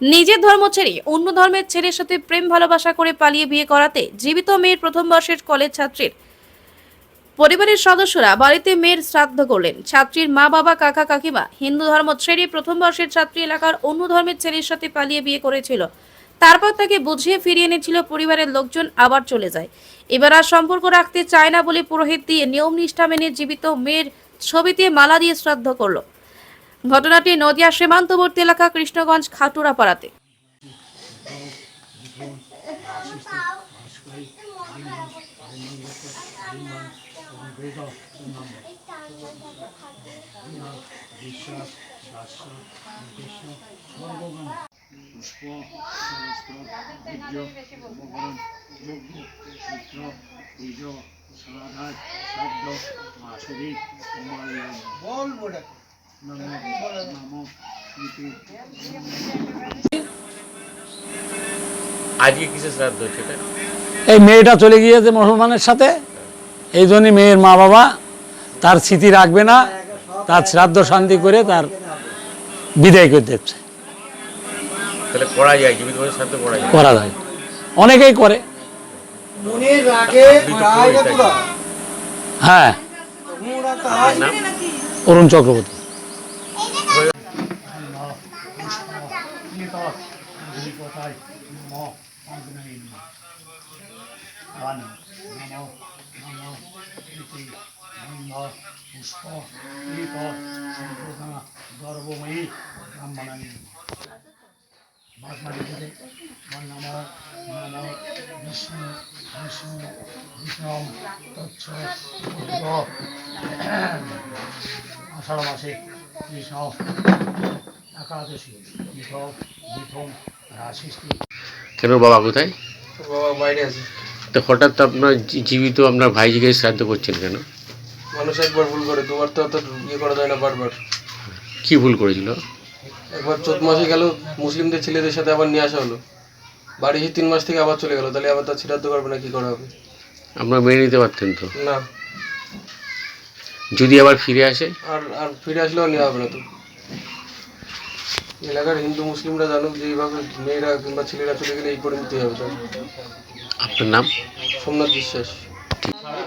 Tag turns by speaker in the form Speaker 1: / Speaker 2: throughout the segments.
Speaker 1: নিজের ধর্ম ছেড়ে অন্য ধর্মের ছেলের সাথে প্রেম, ভালোবাসা করে পালিয়ে বিয়ে করাতে জীবিত মেয়ের প্রথম বর্ষের কলেজ ছাত্রীর পরিবারের সদস্যরা বাড়িতে মেয়ের শ্রাদ্ধ করলেন। ছাত্রীর মা, বাবা, কাকা, কাকিমা হিন্দু ধর্ম ছেড়ে প্রথম বর্ষের ছাত্রী এলাকার অন্য ধর্মের ছেলের সাথে পালিয়ে বিয়ে করেছিল। তারপর তাকে বুঝিয়ে ফিরিয়ে এনেছিল পরিবারের লোকজন, আবার চলে যায়। এবার আর সম্পর্ক রাখতে চায় না বলে পুরোহিত দিয়ে নিয়ম নিষ্ঠা মেনে জীবিত মেয়ের ছবিতে মালা দিয়ে শ্রাদ্ধ করল। ঘটনাটি নদিয়া সীমান্তবর্তী এলাকা কৃষ্ণগঞ্জ খাটুরাপাড়াতে
Speaker 2: সহস্র
Speaker 3: আজকে কিসের শ্রাদ্ধ হচ্ছে
Speaker 4: এই মেয়েটা চলে গিয়েছে মুসলমানের সাথে। এই জন্যই মেয়ের মা বাবা তার স্মৃতি রাখবে না তার শ্রাদ্ধ শান্তি করে তার বিদায় করে দিচ্ছে।
Speaker 3: করা যায় করা যায়?
Speaker 4: অনেকেই করে। হ্যাঁ। অরুণ চক্রবর্তী।
Speaker 2: পুষ্প কীট সম্পূর্ণ গর্ভময়ী ব্রাহ্মণানী বাসমাটি থেকে নম নম বিষ্ণু বিষ্ণু বিষ্ণম তচ্ছ আষাঢ় মাসে
Speaker 3: কেন বাবা কোথায়?
Speaker 5: বাবা বাইরে আছে।
Speaker 3: তো হঠাৎ আপনার জীবিত আপনার ভাইজিকে শ্রাদ্ধ করছেন কেন?
Speaker 5: মানুষ একবার ভুল করে দুবার তো অত ইয়ে করা যায় না বারবার।
Speaker 3: কি ভুল করেছিল?
Speaker 5: একবার চোদ্দ মাসে গেল মুসলিমদের ছেলেদের সাথে আবার নিয়ে আসা হলো। বাড়ি তিন মাস থেকে আবার চলে গেল তাহলে আবার তার ছিটাতে পারবে না কি করা হবে?
Speaker 3: আপনারা মেনে নিতে পারতেন তো?
Speaker 5: না।
Speaker 3: যদি আবার ফিরে আসে?
Speaker 5: আর আর ফিরে আসলেও নেওয়া হবে না তো। এলাকার হিন্দু মুসলিমরা জানুক যে এইভাবে মেয়েরা কিংবা ছেলেরা চলে গেলে এই পরিণতি হবে তার।
Speaker 3: আপনার নাম?
Speaker 5: সোমনাথ বিশ্বাস।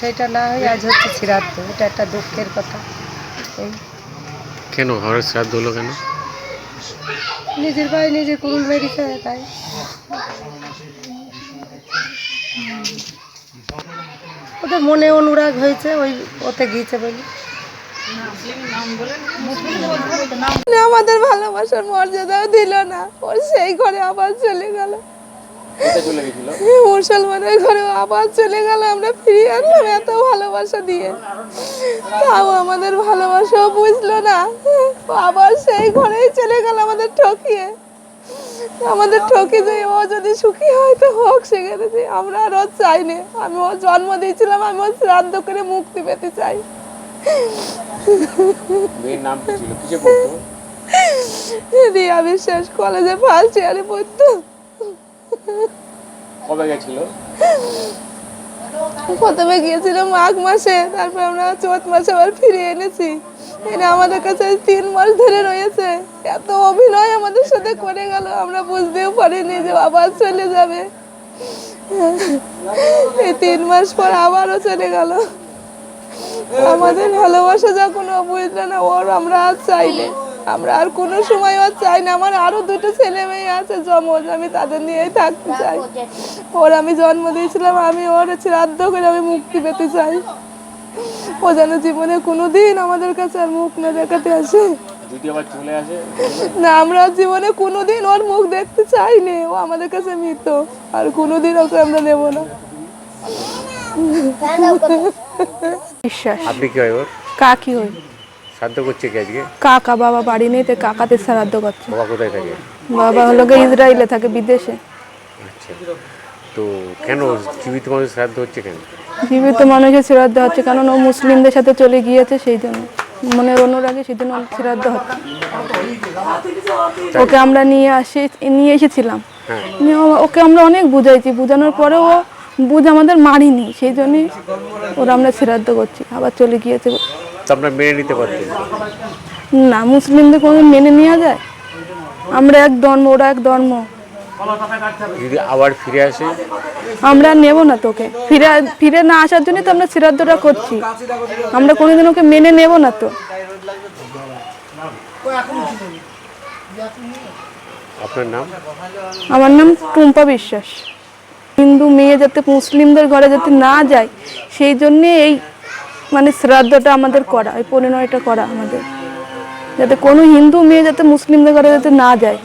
Speaker 6: সেটা না হয় আজ হচ্ছে শ্রাদ্ধ এটা একটা দুঃখের কথা। এই।
Speaker 3: কেন? ঘরের শ্রাদ্ধ হলো কেন?
Speaker 6: নিজের ভাই নিজে কুরুল মেরেছে তাই। ওদের মনে অনুরাগ হয়েছে ওই ওতে গিয়েছে বলে।
Speaker 7: আমাদের ভালোবাসার মর্যাদাও দিল না ওর সেই ঘরে আবার চলে গেল। মুসলমানের ঘরে আবার চলে গেল আমরা ফিরিয়ে আনলাম এত ভালোবাসা দিয়ে। তাও আমাদের ভালোবাসাও বুঝলো না। ও আবার সেই ঘরেই চলে গেল আমাদের ঠকিয়ে আমাদের ঠকি যে ও যদি সুখী হয় তো হোক সেখানে যে আমরা আর ওর চাই না। আমি ওর জন্ম দিয়েছিলাম আমি ওর শ্রাদ্ধ করে মুক্তি পেতে চাই।
Speaker 3: নাম ছিল?
Speaker 7: রিয়া বিশ্বাস কলেজে ফার্স্ট ইয়ারে পড়তো।
Speaker 3: কবে গেছিল?
Speaker 7: প্রথমে গিয়েছিল মাঘ মাসে, তারপর আমরা চৈত মাসে আবার ফিরে এনেছি। এনে আমাদের কাছে তিন মাস ধরে রয়েছে। এত অভিনয় আমাদের সাথে করে গেল, আমরা বুঝতেও পারিনি যে আবার চলে যাবে। এই তিন মাস পর আবারও চলে গেল। আমাদের ভালোবাসা যখন ও বুঝলো না, ওর আমরা আর চাইলে আমরা আর কোনো সময় আর চাই না। আমার আরও দুটো ছেলে মেয়ে আছে জমজ আমি তাদের নিয়েই থাকতে চাই। ওর আমি জন্ম দিয়েছিলাম আমি ওর শ্রাদ্ধ করে আমি মুক্তি পেতে চাই। ও যেন জীবনে কোনোদিন আমাদের কাছে আর মুখ না দেখাতে আসে।
Speaker 3: যদি আবার চলে আসে?
Speaker 7: না আমরা জীবনে কোনোদিন ওর মুখ দেখতে চাইনি। ও আমাদের কাছে মৃত আর কোনোদিন ওকে আমরা নেব না।
Speaker 8: বিশ্বাস।
Speaker 3: আপনি কি হয় ওর?
Speaker 8: কাকি হই
Speaker 3: শ্রাদ্ধ করছে কি আজকে?
Speaker 8: কাকা বাবা বাড়ি নেই তো কাকাতে শ্রাদ্ধ করছে।
Speaker 3: বাবা কোথায় থাকে?
Speaker 8: বাবা হলো গিয়ে ইসরায়েলে থাকে বিদেশে।
Speaker 3: আচ্ছা। তো কেন জীবিত মানুষ শ্রাদ্ধ হচ্ছে কেন?
Speaker 8: জীবিত মানুষের শ্রাদ্ধ হচ্ছে কারণ ও মুসলিমদের সাথে চলে গিয়েছে সেই জন্য মানে অনুরাগে জন্য ওর শ্রাদ্ধ হচ্ছে। ওকে আমরা নিয়ে আসি নিয়ে এসেছিলাম।
Speaker 3: হ্যাঁ।
Speaker 8: ওকে আমরা অনেক বুঝাইছি। বুঝানোর পরেও ও বুঝ আমাদের মারিনি। সেই জন্যই ওরা আমরা শ্রাদ্ধ করছি। আবার চলে গিয়েছে।
Speaker 3: তো আপনার মেনে নিতে পারতেন?
Speaker 8: না মুসলিমদের কোনো মেনে নেওয়া যায়? আমরা এক ধর্ম ওরা এক ধর্ম।
Speaker 3: যদি আবার ফিরে আসে?
Speaker 8: আমরা নেব না তোকে। ফিরে ফিরে না আসার জন্যই তো আমরা শ্রাদ্ধটা করছি। আমরা কোনোদিন ওকে মেনে নেব না তো।
Speaker 3: আপনার নাম?
Speaker 8: আমার নাম টুম্পা বিশ্বাস। হিন্দু মেয়ে যাতে মুসলিমদের ঘরে যাতে না যায় সেই জন্যে এই মানে শ্রাদ্ধটা আমাদের করা ওই পরিণয়টা করা আমাদের। যাতে কোনো হিন্দু মেয়ে যাতে মুসলিমদের ঘরে যাতে না যায়।